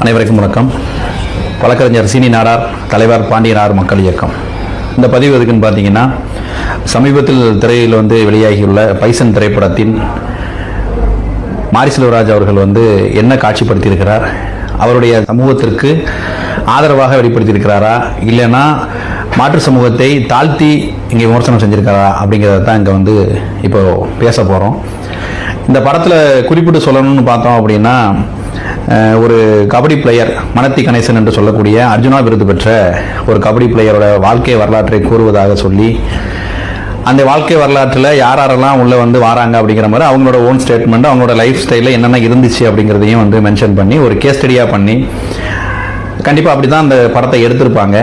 அனைவருக்கும் வணக்கம். வழக்கறிஞர் சீனி நாடார் தலைவர் பாண்டியனார் மக்கள் இயக்கம். இந்த பதிவு எதுக்குன்னு பார்த்தீங்கன்னா சமீபத்தில் திரையில் வந்து வெளியாகியுள்ள பைசன் திரைப்படத்தின் மாரி செல்வராஜ் அவர்கள் வந்து என்ன காட்சிப்படுத்தியிருக்கிறார் அவருடைய சமூகத்திற்கு ஆதரவாக வெளிப்படுத்தியிருக்கிறாரா இல்லைன்னா மாற்று சமூகத்தை தாழ்த்தி இங்கே விமர்சனம் செஞ்சுருக்காரா அப்படிங்கிறத தான் இங்கே வந்து இப்போ பேச போகிறோம் இந்த படத்தில் குறிப்பிட்டு சொல்லணும்னு பார்த்தோம் அப்படின்னா ஒரு கபடி பிளேயர் மனத்தி கணேசன் என்று சொல்லக்கூடிய அர்ஜுனா விருது பெற்ற ஒரு கபடி பிளேயரோட வாழ்க்கை வரலாற்றை கூறுவதாக சொல்லி அந்த வாழ்க்கை வரலாற்றில் யார் யாரெல்லாம் உள்ளே வந்து வராங்க அப்படிங்கிற மாதிரி அவங்களோட ஓன் ஸ்டேட்மெண்ட் அவங்களோட லைஃப் ஸ்டைலில் என்னென்ன இருந்துச்சு அப்படிங்கிறதையும் வந்து மென்ஷன் பண்ணி ஒரு கேஸ் ஸ்டடியாக பண்ணி கண்டிப்பாக அப்படி தான் அந்த படத்தை எடுத்திருப்பாங்க.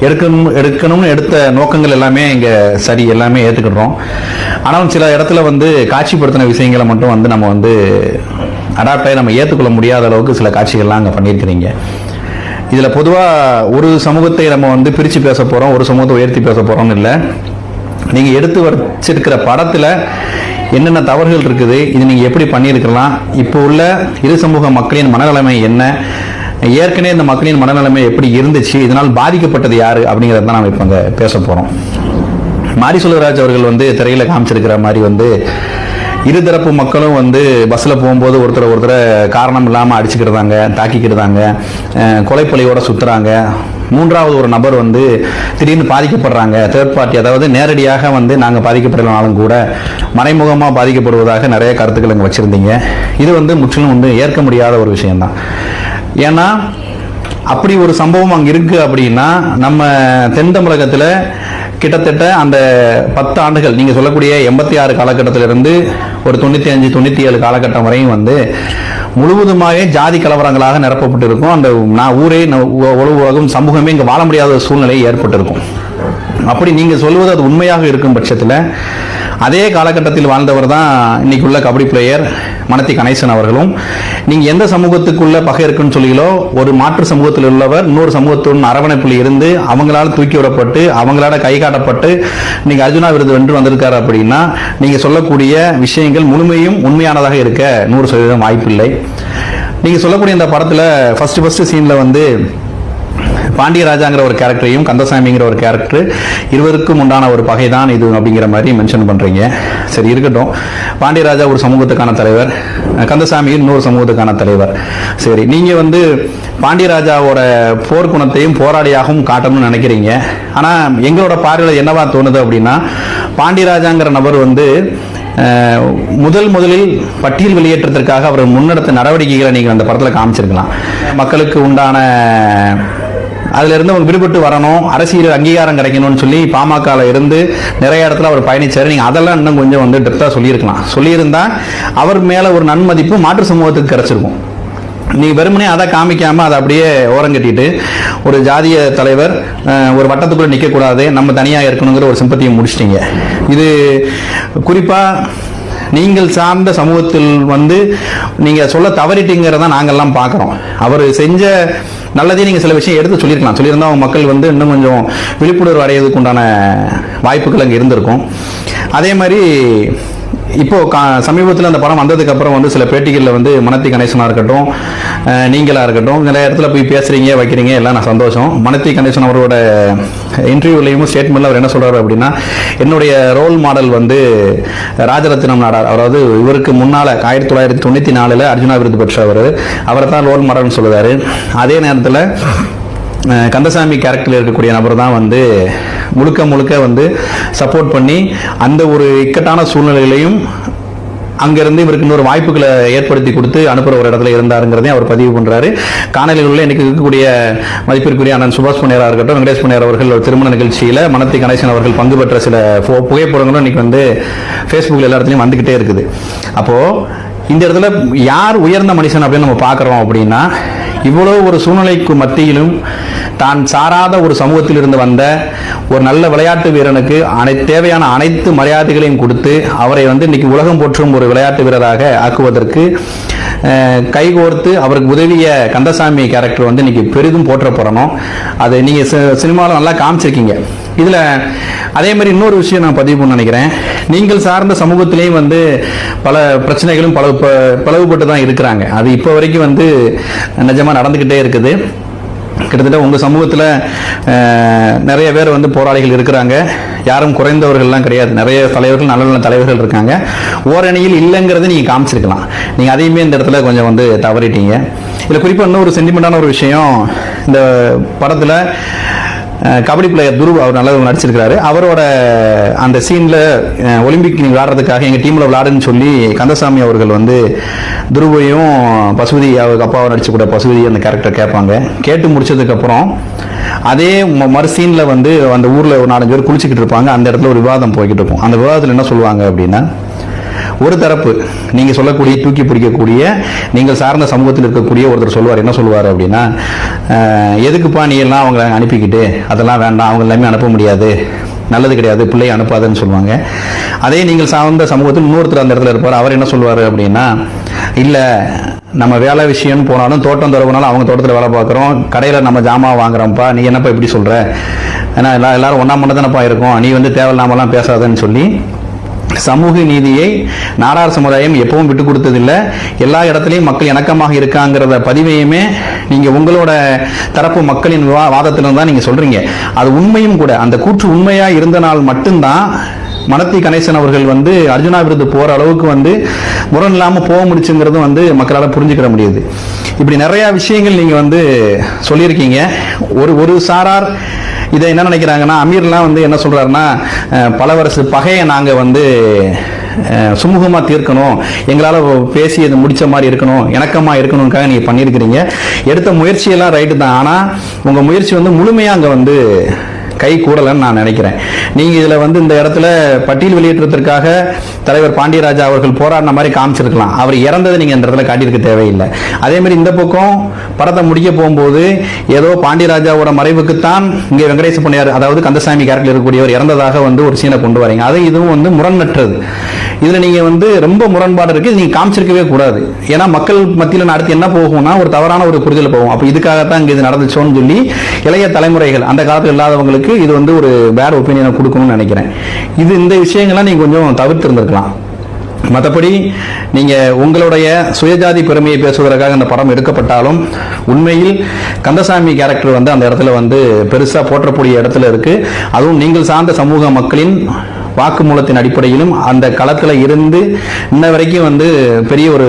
எடுக்கணும் எடுக்கணும்னு எடுத்த நோக்கங்கள் எல்லாமே இங்கே சரி எல்லாமே ஏற்றுக்கிடுறோம் ஆனால் சில இடத்துல வந்து காட்சிப்படுத்தின விஷயங்களை மட்டும் வந்து நம்ம வந்து அடாப்ட் ஆகி நம்ம ஏற்றுக்கொள்ள முடியாத அளவுக்கு சில காட்சிகள்லாம் அங்கே பண்ணியிருக்கிறீங்க. இதில் பொதுவாக ஒரு சமூகத்தை நம்ம வந்து பிரித்து பேச போகிறோம் ஒரு சமூகத்தை உயர்த்தி பேச போகிறோம்னு இல்லை. நீங்கள் எடுத்து வச்சிருக்கிற படத்தில் என்னென்ன தவறுகள் இருக்குது இது நீங்கள் எப்படி பண்ணியிருக்கலாம் இப்போ உள்ள இரு சமூக மக்களின் மனநிலைமை என்ன ஏற்கனவே இந்த மக்களின் மனநிலைமை எப்படி இருந்துச்சு இதனால் பாதிக்கப்பட்டது யாரு அப்படிங்கிறத தான் நம்ம இப்போ அங்கே பேச போகிறோம் மாரி செல்வராஜ் அவர்கள் வந்து திரையில் காமிச்சிருக்கிற மாதிரி வந்து இருதரப்பு மக்களும் வந்து பஸ்ஸில் போகும்போது ஒருத்தரை ஒருத்தரை காரணம் இல்லாமல் அடிச்சுக்கிடுதாங்க தாக்கிக்கிடுறாங்க அஹ் சுற்றுறாங்க மூன்றாவது ஒரு நபர் வந்து திடீர்னு பாதிக்கப்படுறாங்க. தேர்ட் பார்ட்டி அதாவது நேரடியாக வந்து நாங்கள் பாதிக்கப்படலனாலும் கூட மறைமுகமாக பாதிக்கப்படுவதாக நிறைய கருத்துக்கள் இங்கே வச்சுருந்தீங்க. இது வந்து முற்றிலும் வந்து ஏற்க முடியாத ஒரு விஷயம்தான். ஏன்னா அப்படி ஒரு சம்பவம் அங்கே இருக்கு அப்படின்னா நம்ம தென் தமிழகத்தில் கிட்டத்தட்ட அந்த பத்து ஆண்டுகள் நீங்கள் சொல்லக்கூடிய எண்பத்தி ஆறு காலகட்டத்திலிருந்து ஒரு தொண்ணூற்றி அஞ்சு தொண்ணூற்றி ஏழு காலகட்டம் வரையும் வந்து முழுவதுமாக ஜாதி கலவரங்களாக நிரப்பப்பட்டு இருக்கும் அந்த நான் ஊரே ந- உலகம் சமூகமே இங்கே வாழ முடியாத ஒரு சூழ்நிலை ஏற்பட்டிருக்கும். அப்படி நீங்கள் சொல்வது அது உண்மையாக இருக்கும் பட்சத்தில் அதே காலகட்டத்தில் வாழ்ந்தவர் தான் இன்னைக்குள்ள கபடி பிளேயர் மனத்தி கணேசன் அவர்களும் நீங்கள் எந்த சமூகத்துக்குள்ள பகை இருக்குன்னு சொல்லீங்களோ ஒரு மாற்று சமூகத்தில் உள்ளவர் இன்னொரு சமூகத்துடன் அரவணைப்பில் இருந்து அவங்களால தூக்கி விடப்பட்டு அவங்களால கை காட்டப்பட்டு நீங்க அர்ஜுனா விருது வென்று வந்திருக்காரு அப்படின்னா நீங்க சொல்லக்கூடிய விஷயங்கள் முழுமையும் உண்மையானதாக இருக்க நூறு சதவீதம் வாய்ப்பில்லை. நீங்க சொல்லக்கூடிய இந்த படத்துல ஃபர்ஸ்ட் ஃபர்ஸ்ட் சீன்ல வந்து பாண்டியராஜாங்கிற ஒரு கேரக்டரையும் கந்தசாமிங்கிற ஒரு கேரக்டர் இருவருக்கும் உண்டான ஒரு பகை தான் இது அப்படிங்கிற மாதிரி மென்ஷன் பண்றீங்க. சரி இருக்கட்டும். பாண்டியராஜா ஒரு சமூகத்துக்கான தலைவர் கந்தசாமி இன்னொரு சமூகத்துக்கான தலைவர். சரி நீங்க வந்து பாண்டியராஜாவோட போர்க்குணத்தையும் போராளியாகவும் காட்டணும்னு நினைக்கிறீங்க. ஆனா எங்களோட பார்வையில் என்னவா தோணுது அப்படின்னா பாண்டியராஜாங்கிற நபர் வந்து முதல் முதலில் பட்டியல் வெளியேற்றத்திற்காக அவர் முன்னெடுத்த நடவடிக்கைகளை நீங்கள் அந்த படத்தில் காமிச்சிருக்கலாம். மக்களுக்கு உண்டான அதுல இருந்து அவங்க விடுபட்டு வரணும் அரசியல் அங்கீகாரம் கிடைக்கணும்னு சொல்லி பாமகல இருந்து நிறைய இடத்துல அவர் பயணிச்சாரு. நீங்க அதெல்லாம் இன்னும் கொஞ்சம் வந்து டெப்தா சொல்லியிருக்கலாம். சொல்லியிருந்தா அவர் மேல ஒரு நன்மதிப்பு மாற்று சமூகத்துக்கு கிடைச்சிருக்கும். நீ வெறுமனே அதை காமிக்காம அதை அப்படியே ஓரங்கட்டிட்டு ஒரு ஜாதிய தலைவர் ஒரு வட்டத்துக்குள்ள நிற்கக்கூடாது நம்ம தனியாக இருக்கணுங்கிற ஒரு சிம்பத்தியை முடிச்சிட்டீங்க. இது குறிப்பா நீங்கள் சார்ந்த சமூகத்தில் வந்து நீங்க சொல்ல தவறிட்டீங்கிறத நாங்கள்லாம் பார்க்குறோம். அவர் செஞ்ச நல்லதே நீங்கள் சில விஷயம் எடுத்து சொல்லியிருக்கலாம். சொல்லியிருந்தால் அவங்க மக்கள் வந்து இன்னும் கொஞ்சம் விழிப்புணர்வு அடையிறதுக்கு உண்டான வாய்ப்புகள் அங்கே இருந்திருக்கும். அதே மாதிரி இப்போ கா- சமீபத்தில் அந்த படம் வந்ததுக்கு அப்புறம் வந்து சில பேட்டிகளில் வந்து மனத்தி கணேசனாக இருக்கட்டும் நீங்களாக இருக்கட்டும் நிறைய இடத்துல போய் பேசுறீங்க வைக்கிறீங்க எல்லாம் நான் சந்தோஷம். மனத்தி கணேசன் அவரோட இன்டர்வியூலையும் ஸ்டேட்மெண்ட்ல அவர் என்ன சொல்றாரு அப்படின்னா என்னுடைய ரோல் மாடல் வந்து ராஜரத்னம் நாடார். அதாவது இவருக்கு முன்னால ஆயிரத்தி தொள்ளாயிரத்தி தொண்ணூத்தி நாலுல அர்ஜுனா விருது பெற்றவர். அவரை தான் ரோல் மாடல்னு சொல்லுவாரு. அதே நேரத்தில் கந்தசாமி கேரக்டரில் இருக்கக்கூடிய நபர் தான் வந்து முழுக்க முழுக்க வந்து சப்போர்ட் பண்ணி அந்த ஒரு இக்கட்டான சூழ்நிலையிலையும் அங்கேருந்து இவருக்கு இன்னொரு வாய்ப்புகளை ஏற்படுத்தி கொடுத்து அனுப்புற ஒரு இடத்துல இருந்தாருங்கிறதையும் அவர் பதிவு பண்ணுறாரு காணொலியில் உள்ள இன்னைக்கு இருக்கக்கூடிய மதிப்பிற்குரிய அண்ணன் சுபாஷ் புனியாரா இருக்கட்டும் வெங்கடேஷ் புனியார் அவர்கள் ஒரு திருமண நிகழ்ச்சியில் மனத்தி கணேசன் அவர்கள் பங்கு பெற்ற சில புகைப்படங்களும் இன்னைக்கு வந்து ஃபேஸ்புக்கில் எல்லா இடத்துலையும் வந்துகிட்டே இருக்குது. அப்போது இந்த இடத்துல யார் உயர்ந்த மனுஷன் அப்படின்னு நம்ம பார்க்குறோம் அப்படின்னா இவ்வளோ ஒரு சூழ்நிலைக்கு மத்தியிலும் தான் சாராத ஒரு சமூகத்தில் இருந்து வந்த ஒரு நல்ல விளையாட்டு வீரனுக்கு அனை தேவையான அனைத்து மரியாதைகளையும் கொடுத்து அவரை வந்து இன்னைக்கு உலகம் போற்றும் ஒரு விளையாட்டு வீரராக ஆக்குவதற்கு கைகோர்த்து அவருக்கு உதவிய கந்தசாமி கேரக்டர் வந்து இன்னைக்கு பெரிதும் போற்ற போறணும் அது நீங்கள் சினிமாவில் நல்லா காமிச்சிருக்கீங்க. இதில் அதே மாதிரி இன்னொரு விஷயம் நான் பதிவு பண்ண நினைக்கிறேன். நீங்கள் சார்ந்த சமூகத்திலையும் வந்து பல பிரச்சனைகளும் பல ப- பிளவுபட்டு தான் இருக்கிறாங்க. அது இப்போ வரைக்கும் வந்து நிஜமாக நடந்துக்கிட்டே இருக்குது. கிட்டத்தட்ட உங்கள் சமூகத்தில் நிறைய பேர் வந்து போராளிகள் இருக்கிறாங்க. யாரும் குறைந்தவர்கள்லாம் கிடையாது. நிறைய தலைவர்கள் நல்ல நல்ல தலைவர்கள் இருக்காங்க. ஓரணியில் இல்லைங்கிறத நீங்கள் காமிச்சிருக்கலாம். நீங்கள் அதையுமே இந்த இடத்துல கொஞ்சம் வந்து தவறிட்டீங்க. இதில் குறிப்பாக இன்னும் ஒரு சென்டிமெண்டான ஒரு விஷயம் இந்த படத்தில் கபடி பிளேயர் துருவ் அவர் நல்லா நடிச்சிருக்கிறாரு. அவரோட அந்த சீனில் ஒலிம்பிக் நீங்கள் விளாடுறதுக்காக எங்கள் டீமில் விளாடுன்னு சொல்லி கந்தசாமி அவர்கள் வந்து துருவையும் பசுபதி அவருக்கு அப்பாவை நடிச்சு கூட பசுபதி அந்த கேரக்டர் கேட்பாங்க. கேட்டு முடிச்சதுக்கப்புறம் அதே மறு சீனில் வந்து அந்த ஊரில் ஒரு நாலஞ்சு பேர் குளிச்சுக்கிட்டு இருப்பாங்க. அந்த இடத்துல ஒரு விவாதம் போய்கிட்டு இருக்கும். அந்த விவாதத்தில் என்ன சொல்லுவாங்க அப்படின்னா ஒரு தரப்பு நீங்க சொல்லக்கூடிய தூக்கி பிடிக்கக்கூடிய நீங்கள் சார்ந்த சமூகத்தில் இருக்கக்கூடிய ஒருத்தர் சொல்லுவார். என்ன சொல்லுவார் அப்படின்னா எதுக்குப்பா நீ எல்லாம் அவங்கள அனுப்பிக்கிட்டு? அதெல்லாம் வேண்டாம் அவங்க எல்லாமே அனுப்ப முடியாது. நல்லது கிடையாது பிள்ளையை அனுப்பாதுன்னு சொல்லுவாங்க. அதே நீங்கள் சார்ந்த சமூகத்தில் இன்னொருத்தர் அந்த இடத்துல இருப்பார். அவர் என்ன சொல்லுவார் அப்படின்னா இல்லை நம்ம வேலை விஷயம்னு போனாலும் தோட்டம் துறவுனாலும் அவங்க தோட்டத்தில் வேலை பார்க்குறோம். கடையில் நம்ம ஜாமான் வாங்குறோம்ப்பா. நீ என்னப்பா இப்படி சொல்கிற ஏன்னா எல்லா எல்லாரும் ஒன்றா மட்டும் தானேப்பா இருக்கும். நீ வந்து தேவையில்லாமலாம் பேசாதன்னு சொல்லி சமூக நீதியை நாடார் சமுதாயம் எப்பவும் விட்டு கொடுத்ததில்லை. எல்லா இடத்துலையும் மக்கள் இணக்கமாக இருக்காங்கிறத பதிவையுமே நீங்க உங்களோட தரப்பு மக்களின் விவா வாதத்திலும் தான் நீங்க சொல்றீங்க. அது உண்மையும் கூட அந்த கூற்று உண்மையா இருந்தனால் மட்டும்தான் மனத்தி கணேசன் அவர்கள் வந்து அர்ஜுனா விருது போற அளவுக்கு வந்து முரண் இல்லாம போக முடிச்சுங்கிறதும் வந்து மக்களால் புரிஞ்சுக்கிட முடியுது. இப்படி நிறைய விஷயங்கள் நீங்க வந்து சொல்லியிருக்கீங்க. ஒரு ஒரு சாரார் இதை என்ன நினைக்கிறாங்கன்னா அமீர்லாம் வந்து என்ன சொல்கிறாருன்னா பல வருஷ பகையை நாங்கள் வந்து சுமூகமாக தீர்க்கணும். எங்களால் பேசி அதை முடித்த மாதிரி இருக்கணும். இணக்கமாக இருக்கணும்காக நீங்கள் பண்ணியிருக்கிறீங்க. எடுத்த முயற்சியெல்லாம் ரைட்டு தான். ஆனால் உங்கள் முயற்சி வந்து முழுமையாக அங்கே வந்து கை கூடலன்னு நான் நினைக்கிறேன். நீங்க இதுல வந்து இந்த இடத்துல பட்டியல் வெளியேற்றத்திற்காக தலைவர் பாண்டியராஜா அவர்கள் போராடின மாதிரி காமிச்சிருக்கலாம். அவர் இறந்ததை நீங்க இந்த இடத்துல காட்டியிருக்க தேவையில்லை. அதே மாதிரி இந்த பக்கம் படத்தை முடிக்க போகும்போது ஏதோ பாண்டியராஜாவோட மறைவுக்குத்தான் இங்கே வெங்கடேச பொன்னியார் அதாவது கந்தசாமி கேரக்டர் இருக்கக்கூடியவர் இறந்ததாக வந்து ஒரு சீனை கொண்டு வரீங்க. அது இதுவும் வந்து முரண்நற்றது இதுல நீங்க வந்து ரொம்ப முரண்பாடு இருக்கு. நீங்கள் நீங்க காமிச்சிருக்கவே கூடாது. ஏன்னா மக்கள் மத்தியில் அடுத்து என்ன போகும்னா ஒரு தவறான ஒரு புரிதல் போகும். அப்போ இதுக்காகத்தான் இங்க இது நடந்துச்சோன்னு சொல்லி இளைய தலைமுறைகள் அந்த காலத்தில் இல்லாதவங்களுக்கு இது வந்து ஒரு பேட் ஒப்பீனியனை கொடுக்கணும்னு நினைக்கிறேன். இது இந்த விஷயங்கள்லாம் நீங்கள் கொஞ்சம் தவிர்த்து இருந்திருக்கலாம். மற்றபடி நீங்கள் உங்களுடைய சுயஜாதி பெருமையை பேசுவதற்காக அந்த படம் எடுக்கப்பட்டாலும் உண்மையில் கந்தசாமி கேரக்டர் வந்து அந்த இடத்துல வந்து பெருசாக போற்றக்கூடிய இடத்துல இருக்கு. அதுவும் நீங்கள் சார்ந்த சமூக மக்களின் வாக்குமூலத்தின் அடிப்படையிலும் அந்த களத்தில் இருந்து இன்ன வரைக்கும் வந்து பெரிய ஒரு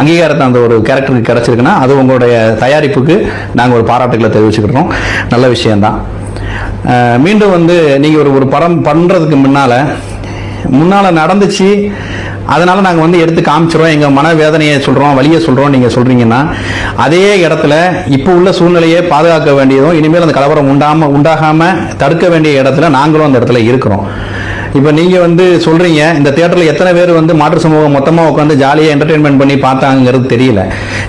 அங்கீகாரத்தை அந்த ஒரு கேரக்டருக்கு கிடைச்சிருக்குன்னா அது உங்களுடைய தயாரிப்புக்கு நாங்கள் ஒரு பாராட்டுகளை தெரிவிச்சுக்கிறோம் நல்ல விஷயம்தான். மீண்டும் வந்து நீங்கள் ஒரு ஒரு படம் பண்ணுறதுக்கு முன்னால் முன்னால் நடந்துச்சு அதனால் நாங்கள் வந்து எடுத்து காமிச்சிரோம் எங்கள் மனவேதனையை சொல்கிறோம் வழியை சொல்கிறோம் நீங்கள் சொல்கிறீங்கன்னா அதே இடத்துல இப்போ உள்ள சூழ்நிலையை பாதுகாக்க வேண்டியதும் இனிமேல் அந்த கலவரம் உண்டாமல் உண்டாகாமல் தடுக்க வேண்டிய இடத்துல நாங்களும் அந்த இடத்துல இருக்கிறோம். இப்போ நீங்கள் வந்து சொல்கிறீங்க இந்த தேட்டரில் எத்தனை பேர் வந்து மாற்று சமூகம் மொத்தமாக உட்காந்து ஜாலியாக என்டர்டைன்மெண்ட் பண்ணி பார்த்தாங்கிறது தெரியல.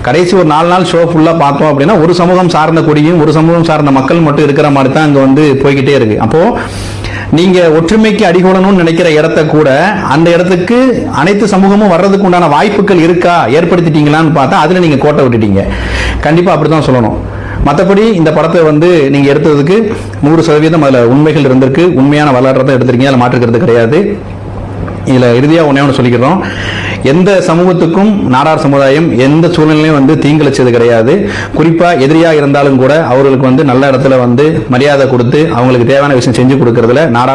கடைசி ஒரு நாலு நாள் ஷோ ஃபுல்லாக பார்த்தோம் அப்படின்னா ஒரு சமூகம் சார்ந்த குடியும் ஒரு சமூகம் சார்ந்த மக்கள் மட்டும் இருக்கிற மாதிரி தான் அங்கே வந்து போய்கிட்டே இருக்குது அப்போது நீங்க ஒற்றுமைக்கு அடிகோடணும்னு நினைக்கிற இடத்த கூட அந்த இடத்துக்கு அனைத்து சமூகமும் வர்றதுக்கு உண்டான வாய்ப்புகள் இருக்கா? ஏற்படுத்திட்டீங்களான்னு பார்த்தா அதுல நீங்க கோட்டை விட்டுட்டீங்க. கண்டிப்பா அப்படிதான் சொல்லணும். மற்றபடி இந்த படத்தை வந்து நீங்க எடுத்ததுக்கு நூறு சதவீதம் அதுல உண்மைகள் இருந்திருக்கு. உண்மையான வரலாற்றை எடுத்திருக்கீங்க. அதில் மாற்றுக்கிறது கிடையாது. இதுல இறுதியா ஒண்ணே ஒன்று சொல்லிக்கிறோம். எந்த சமூகத்துக்கும் நாடார் சமுதாயம் எந்த சூழ்நிலையும் வந்து தீங்கிழைச்சது கிடையாது. குறிப்பா எதிரியா இருந்தாலும் கூட அவர்களுக்கு வந்து நல்ல இடத்துல வந்து மரியாதை கொடுத்து அவங்களுக்கு தேவையான விஷயம் செஞ்சு கொடுக்கறதுல நாடார்